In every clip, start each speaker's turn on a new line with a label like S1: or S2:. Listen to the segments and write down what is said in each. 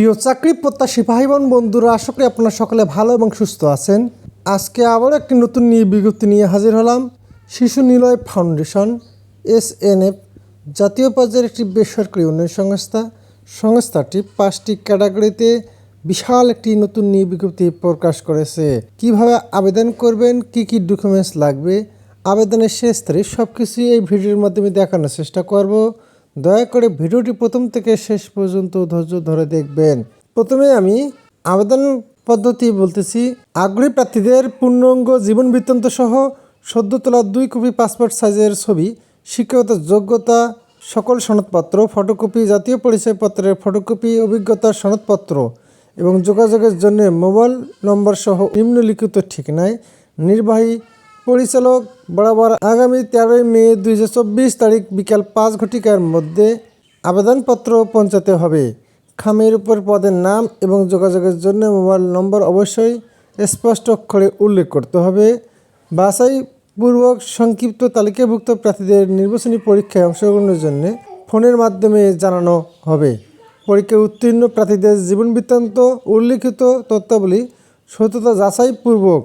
S1: প্রিয় চাকরি প্রত্যাশী ভাই বোন বন্ধুরা, আশা করি আপনারা সকলে ভালো এবং সুস্থ আছেন। আজকে আবারও একটি নতুন নিয়ে বিজ্ঞপ্তি নিয়ে হাজির হলাম। Shishu Niloy foundation, S N F, জাতীয় পর্যায়ের একটি বেসরকারি উন্নয়ন সংস্থা। সংস্থাটি পাঁচটি ক্যাটাগরিতে বিশাল একটি নতুন নিয়ে বিজ্ঞপ্তি প্রকাশ করেছে। কীভাবে আবেদন করবেন, কি কি ডকুমেন্টস লাগবে, আবেদনের শেষ তারিখ সব কিছুই এই ভিডিওর মাধ্যমে দেখানোর চেষ্টা করব। দয়া করে ভিডিওটি প্রথম থেকে শেষ পর্যন্ত ধৈর্য ধরে দেখবেন। প্রথমে আমি আবেদন পদ্ধতি বলতেছি, আগ্রহী প্রার্থীদের পূর্ণাঙ্গ জীবন বৃত্তান্ত সহ সদ্য তোলা দুই কপি পাসপোর্ট সাইজের ছবি, শিক্ষাগত যোগ্যতা, সকল সনদপত্র, ফটোকপি, জাতীয় পরিচয়পত্রের ফটোকপি অভিজ্ঞতার সনদপত্র এবং যোগাযোগের জন্য মোবাইল নম্বর সহ নিম্নলিখিত ঠিকানায় নির্বাহী পরিচালক বরাবর আগামী তেরোই মে দু হাজার চব্বিশ তারিখ বিকাল পাঁচ ঘটিকার মধ্যে আবেদনপত্র পৌঁছাতে হবে। খামের উপর পদের নাম এবং যোগাযোগের জন্য মোবাইল নম্বর অবশ্যই স্পষ্ট অক্ষরে উল্লেখ করতে হবে। বাছাই পূর্বক সংক্ষিপ্ত তালিকাভুক্ত প্রার্থীদের নির্বাচনী পরীক্ষায় অংশগ্রহণের জন্য ফোনের মাধ্যমে জানানো হবে। পরীক্ষায় উত্তীর্ণ প্রার্থীদের জীবন বৃত্তান্ত, উল্লিখিত তথ্যাবলী সত্যতা যাচাই পূর্বক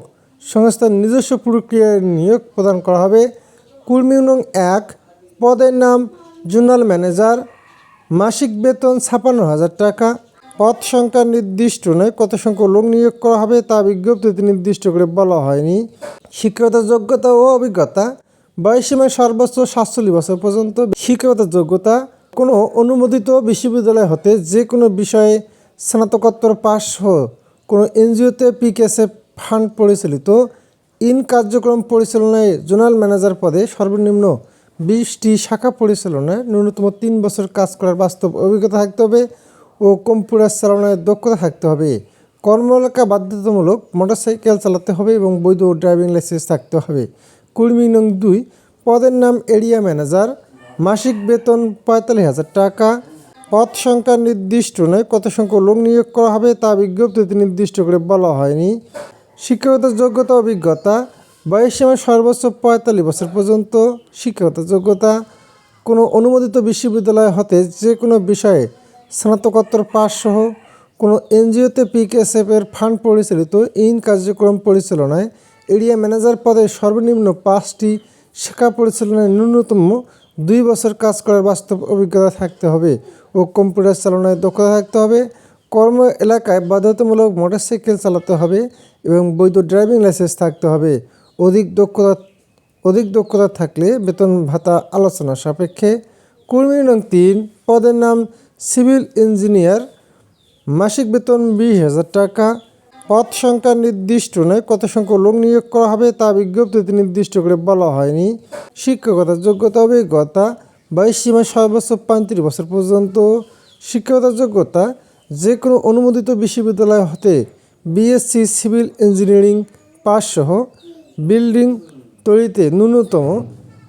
S1: সংস্থার নিজস্ব প্রক্রিয়ায় নিয়োগ প্রদান করা হবে। কুর্মী নং এক, পদের নাম জোনাল ম্যানেজার, মাসিক বেতন ছাপান্ন হাজার টাকা। পদ সংখ্যা নির্দিষ্ট নয়, কত সংখ্যক লোক নিয়োগ করা হবে তা বিজ্ঞপ্তিতে নির্দিষ্ট করে বলা হয়নি। শিক্ষাগত যোগ্যতা ও অভিজ্ঞতা বয়সীমায় সর্বোচ্চ সাতচল্লিশ বছর পর্যন্ত। শিক্ষাগত যোগ্যতা, কোনো অনুমোদিত বিশ্ববিদ্যালয় হতে যে কোনো বিষয়ে স্নাতকোত্তর পাশ হো কোনো এনজিওতে পিকেএসএ ফান্ড পরিচালিত ইন কার্যক্রম পরিচালনায় জোনাল ম্যানেজার পদে সর্বনিম্ন বিশটি শাখা পরিচালনায় ন্যূনতম তিন বছর কাজ করার বাস্তব অভিজ্ঞতা থাকতে হবে ও কম্পিউটার চালানোর দক্ষতা থাকতে হবে। কর্ম এলাকা বাধ্যতামূলক মোটরসাইকেল চালাতে হবে এবং বৈধ ড্রাইভিং লাইসেন্স থাকতে হবে। কর্মী নং দুই, পদের নাম এরিয়া ম্যানেজার, মাসিক বেতন পঁয়তাল্লিশ হাজার টাকা, পদ সংখ্যা নির্দিষ্ট নয়, কত সংখ্যক লোক নিয়োগ করা হবে তা বিজ্ঞপ্তিতে নির্দিষ্ট করে বলা হয়নি। শিক্ষাগত যোগ্যতা, অভিজ্ঞতা বয়সীমা সর্বোচ্চ পঁয়তাল্লিশ বছর পর্যন্ত শিক্ষাগত যোগ্যতা, কোনো অনুমোদিত বিশ্ববিদ্যালয় হতে যে কোনো বিষয়ে স্নাতকোত্তর পাস সহ কোনো এনজিওতে পিকেএসএফ এর ফান্ড পরিচালিত ইন কার্যক্রম পরিচালনায় এরিয়া ম্যানেজার পদে সর্বনিম্ন পাঁচটি শিক্ষা পরিচালনায় ন্যূনতম দুই বছর কাজ করার বাস্তব অভিজ্ঞতা থাকতে হবে ও কম্পিউটার চালনায় দক্ষতা থাকতে হবে। কর্ম এলাকায় বাধ্যতামূলক মোটরসাইকেল চালাতে হবে এবং বৈধ ড্রাইভিং লাইসেন্স থাকতে হবে। অধিক দক্ষতা অধিক দক্ষতা থাকলে বেতন ভাতা আলোচনা সাপেক্ষে। কর্মী নং তিন, পদের নাম সিভিল ইঞ্জিনিয়ার। মাসিক বেতন বিশ হাজার টাকা। পদ সংখ্যা নির্দিষ্ট নয়, কত সংখ্যক লোক নিয়োগ করা হবে তা বিজ্ঞপ্তিতে নির্দিষ্ট করে বলা হয়নি। শিক্ষকতার যোগ্যতা, অভিজ্ঞতা, বাইশ সীমা সর্বোচ্চ পঁয়ত্রিশ বছর পর্যন্ত শিক্ষকতার যোগ্যতা যে কোনো অনুমোদিত বিশ্ববিদ্যালয় হতে বিএসসি সিভিল ইঞ্জিনিয়ারিং পাস সহ বিল্ডিং তৈরিতে ন্যূনতম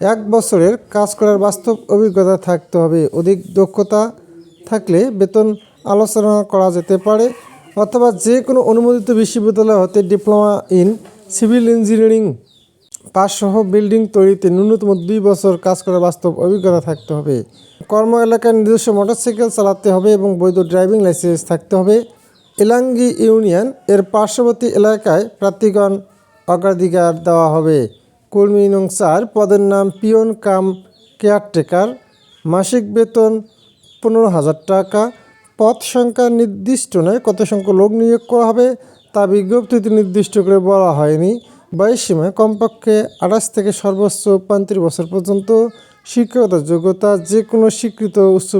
S1: এক বছরের কাজ করার বাস্তব অভিজ্ঞতা থাকতে হবে। অধিক দক্ষতা থাকলে বেতন আলোচনা করা যেতে পারে অথবা যে কোনো অনুমোদিত বিশ্ববিদ্যালয় হতে diploma in civil engineering pass সহ বিল্ডিং তৈরিতে ন্যূনতম দুই বছর কাজ করার বাস্তব অভিজ্ঞতা থাকতে হবে। কর্ম এলাকায় নিজস্ব মোটরসাইকেল চালাতে হবে এবং বৈধ ড্রাইভিং লাইসেন্স থাকতে হবে। এলাঙ্গি ইউনিয়ন এর পার্শ্ববর্তী এলাকায় প্রার্থীগণ অগ্রাধিকার দেওয়া হবে। কর্মী নং চার পদের নাম পিয়ন কাম কেয়ারটেকার। মাসিক বেতন পনেরো হাজার টাকা। পদ সংখ্যা নির্দিষ্ট নয়, কত সংখ্যক লোক নিয়োগ করা হবে তা বিজ্ঞপ্তিতে নির্দিষ্ট করে বলা হয়নি। বয়সীমায় কমপক্ষে আঠাশ থেকে সর্বোচ্চ পঁয়ত্রিশ বছর পর্যন্ত শিক্ষকতার যোগ্যতা যে কোনো স্বীকৃত উচ্চ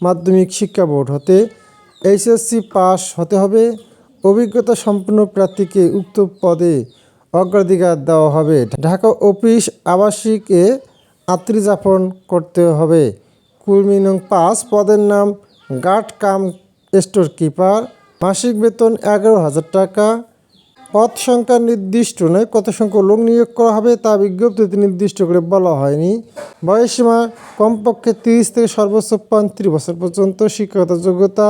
S1: মাধ্যমিক শিক্ষা বোর্ড হতে এইচএসসি পাস হতে হবে। অভিজ্ঞতা সম্পন্ন প্রার্থীকে উক্ত পদে অগ্রাধিকার দেওয়া হবে। ঢাকা অফিস আবাসিকে আত্রি যাপন করতে হবে। কর্মী নং পাঁচ পদের নাম গার্ড কাম স্টোর কিপার মাসিক বেতন এগারো হাজার টাকা। পদ সংখ্যা নির্দিষ্ট নয়, কত সংখ্যক লোক নিয়োগ করা হবে তা বিজ্ঞপ্তিতে নির্দিষ্ট করে বলা হয়নি। বয়সীমা কমপক্ষে তিরিশ থেকে সর্বোচ্চ পঁয়ত্রিশ বছর পর্যন্ত শিক্ষাগত যোগ্যতা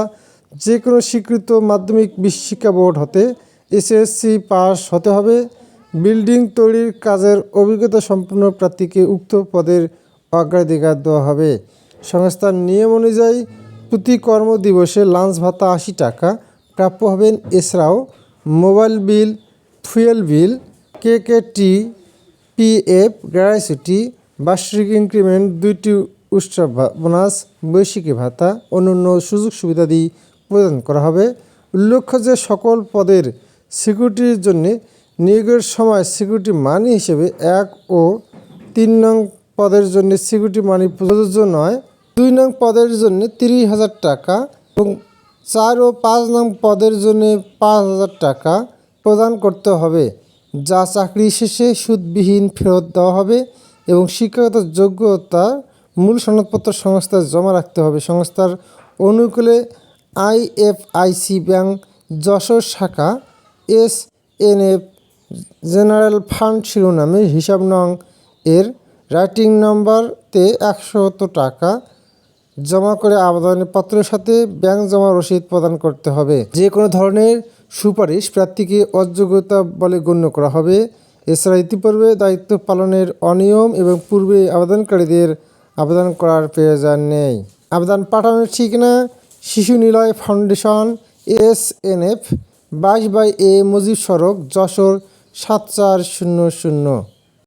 S1: যে কোনো স্বীকৃত মাধ্যমিক শিক্ষা বোর্ড হতে এসএসসি পাস হতে হবে। বিল্ডিং তৈরির কাজের অভিজ্ঞতা সম্পন্ন প্রার্থীকে উক্ত পদের অগ্রাধিকার দেওয়া হবে। সংস্থার নিয়ম অনুযায়ী প্রতি কর্মদিবসে লাঞ্চ ভাতা আশি টাকা, প্রাপ্য হবেন এছাড়াও মোবাইল বিল, ফুয়েল বিল কে কে টি পিএফ গ্র্যাচুইটি বার্ষিক ইনক্রিমেন্ট, দুইটি উৎসব বোনাস বৈশিকী ভাতা, অন্যান্য সুযোগ সুবিধাদি প্রদান করা হবে। উল্লেখ্য যে সকল পদের সিকিউরিটির জন্য নিয়োগের সময় সিকিউরিটি মানি হিসেবে এক ও তিন নং পদের জন্য সিকিউরিটি মানি প্রযোজ্য নয়। দুই নং পদের জন্য তিরিশ হাজার টাকা এবং চার ও পাঁচ নং পদের জন্য পাঁচ হাজার টাকা প্রদান করতে হবে, যা চাকরি শেষে সুদবিহীন ফেরত দেওয়া হবে এবং শিক্ষাগত যোগ্যতা মূল সনদপত্র সংস্থায় জমা রাখতে হবে। সংস্থার অনুকূলে আইএফআইসি ব্যাংক, যশোর শাখা, S N F, general fund শিরোনামে হিসাব নং এর রাইটিং নম্বরতে একশো টাকা জমা করে আবেদনের পত্রের সাথে ব্যাংক জমা রসিদ প্রদান করতে হবে। যে কোনো ধরনের সুপারিশ প্রার্থীকে অযোগ্যতা বলে গণ্য করা হবে। এছাড়া ইতিপূর্বে দায়িত্ব পালনের অনিয়ম এবং পূর্বে আবেদনকারীদের আবেদন করার প্রয়োজন নেই। আবেদন পাঠানোর ঠিকানা Shishu Niloy foundation, S N F, বাইশ বাই এ মুজিব সড়ক, যশোর সাত চার শূন্য শূন্য।